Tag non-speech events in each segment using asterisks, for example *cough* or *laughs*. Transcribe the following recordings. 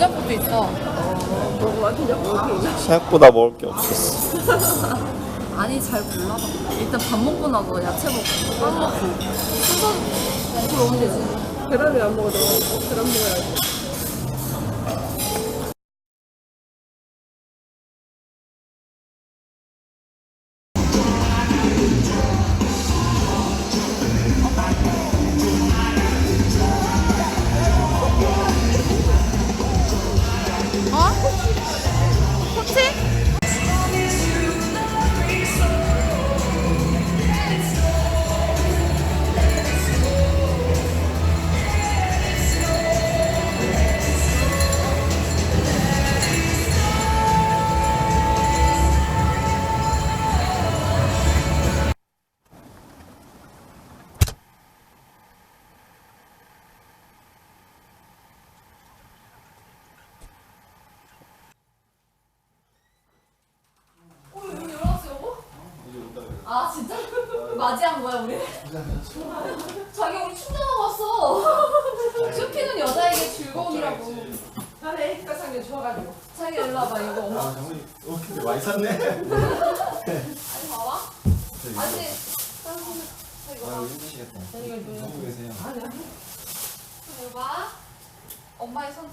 된장국도 있어. 먹어봐 된장국. 생각보다 먹을 게 없었어. 아니 잘 골라봐. 일단 밥 먹고 나서 야채 먹고 빵 먹고 순서 먹고 오면 되지. 계란을 안 먹어도 계란 먹어야지. 맞이한 거야 우리? *laughs* 자기 우리 충전하고 왔어. *laughs* 쇼핑은 여자에게 즐거움이라고. 나는 상이 좋아가지고. 자기 일로 와봐 이거 엄마. 어, 근데 많이 샀네. 아니 봐봐. 아직 자 이거 봐. 힘드시겠다. 너무 계세요. 이거 봐. 엄마의 선택.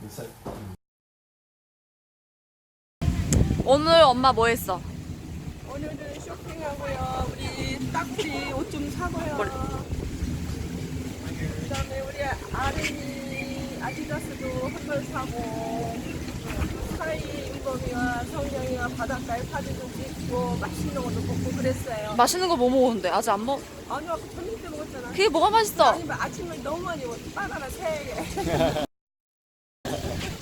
몇 살? 오늘 엄마 뭐 했어? 쇼핑하고요. 우리 딱지 옷 좀 사고요. 그다음에 우리 아린이 아디다스도 한 벌 사고 사이 윤범이와 성경이와 바닷가에 사진도 찍고 맛있는 것도 먹고 그랬어요. 맛있는 거 뭐 먹었는데 아직 안 먹. 아니 아까 점심 때 먹었잖아. 그게 뭐가 맛있어? 아니면 아침에 너무 많이 먹었어. 바나나 세 개. *laughs*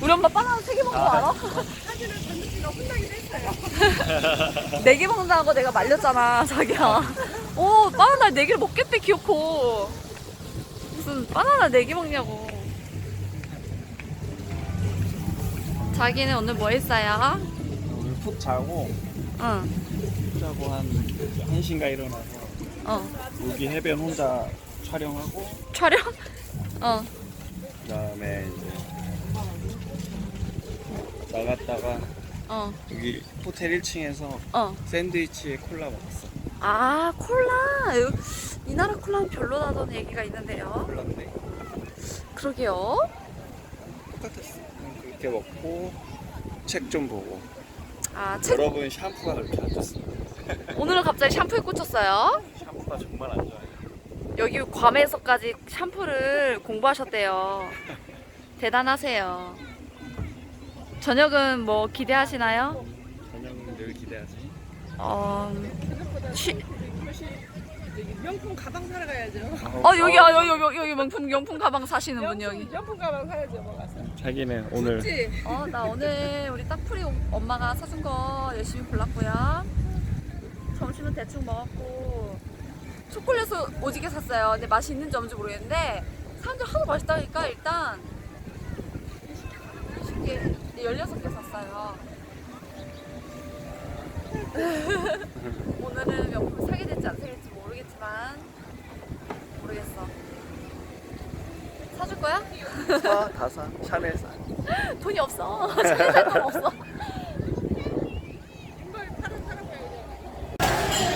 우리 엄마 바나나 세개 먹는 거 알아? 사진을 전주 씨가 혼나기도 했어요. *laughs* 네 개 먹는다고 내가 말렸잖아 자기야. 오 바나나 네 개를 먹겠대 귀엽고. 무슨 바나나 네 개 먹냐고. 자기는 오늘 뭐 했어요? 오늘 푹 자고 응. 푹 자고 한 1시인가 일어나서 어. 여기 해변 혼자 촬영하고 촬영? *laughs* 어. 그 다음에 이제 나갔다가 어. 여기 호텔 1층에서 어. 샌드위치에 콜라 먹었어. 아 콜라. 요- 이 나라 콜라는 별로다던 얘기가 있는데요. 콜라인데 그러게요. 똑같았어. 그냥 그렇게 먹고 책 좀 보고 아 책. 여러분 샴푸가 그렇게 안 좋습니다. *laughs* 오늘은 갑자기 샴푸에 꽂혔어요. 샴푸가 정말 안 좋아요. 여기 괌에서까지 샴푸를 공부하셨대요. *laughs* 대단하세요. 저녁은 뭐 기대하시나요? 저녁은 늘 기대하지. 어, 취, 명품 가방 사러 가야죠. 어 여기 아 여기 여기 여기 명품 명품 가방 사시는 분 여기. 명품, 명품 가방 사야죠. 뭐 가서. 자기는 오늘 그치? 어 나 오늘 우리 딱풀이 엄마가 사준 거 열심히 골랐고요. 점심은 대충 먹었고 초콜릿을 오지게 샀어요. 근데 맛이 있는지 없는지 모르겠는데 사람들 하도 맛있다니까 일단 20개, 16개 샀어요. *laughs* 오늘은 명품 사게 될지 안 사게 될지 모르겠지만 모르겠어. 사줄 거야? 사, 다 사. 샤넬 사. *laughs* 돈이 없어. *laughs* 차에 살돈 없어. 신발 팔아 사러 가야죠.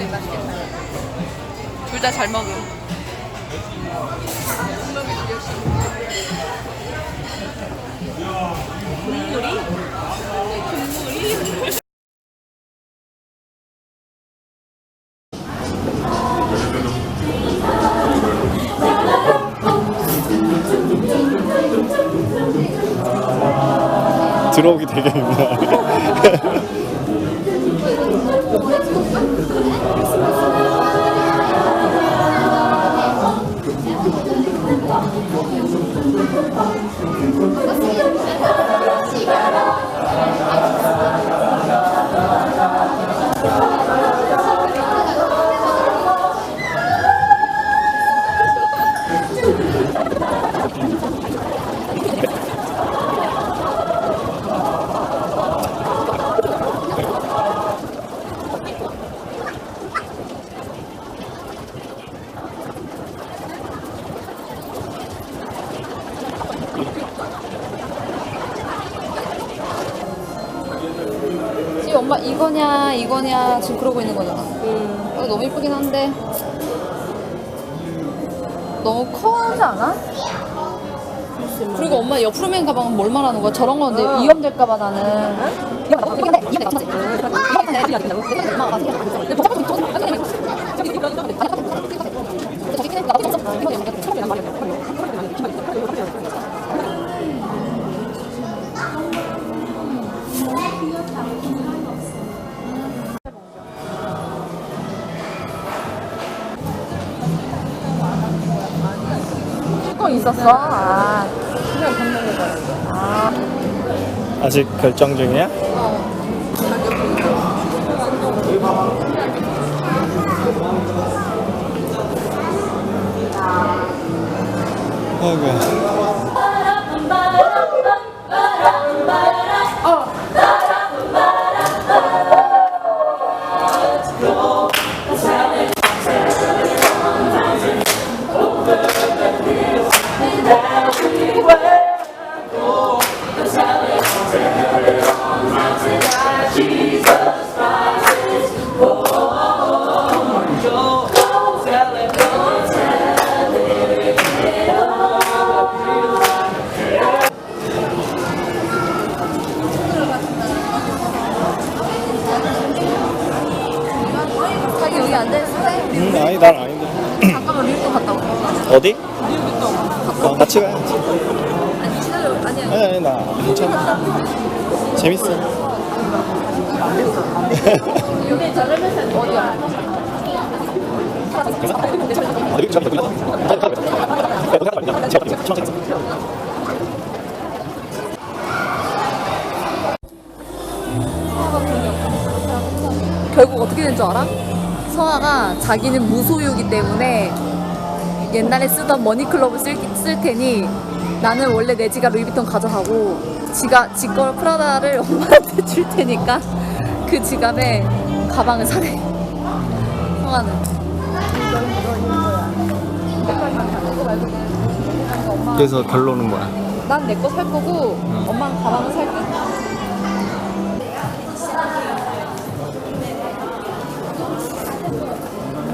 둘 다 잘 먹음. 들어오기 되게 민망해. 정말 이거냐 이거냐 지금 그러고 있는 거잖아. 음. 너무 이쁘긴 한데 너무 커하지 않아? 그리고 엄마 옆으로 맨 가방은 뭘 말하는 거야? 저런 건데 어. 위험될까봐 나는. 이거 너무 이쁜데 이거 나쁘지. 이거 나쁘지. 이거 나쁘지. 이거 나쁘지. 있었어? 아. 아. 아직 결정 중이야? 어. 아이고. 안 되는데? 음, 아니 난 아닌데. 잠깐만 릴도 갔다 올까? 어디? 어, 같이 아, 가야지. 아니 기다려. 아니 아니. 아니 나 괜찮아. 재밌어. 여기 저렴해서 어디야? 결국 어떻게 된 줄 알아? 서아가 자기는 무소유기 때문에 옛날에 쓰던 머니클럽을 쓸, 쓸 테니 나는 원래 내 지가 루이비통 가져가고 지가 지걸 프라다를 *laughs* 엄마한테 줄 테니까 그 지갑에 가방을 사래. 성아는. 그래서 결론은 뭐야? 난 내 거 살 거고 엄마는 가방을 살듯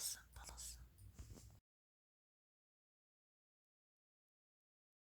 Yes.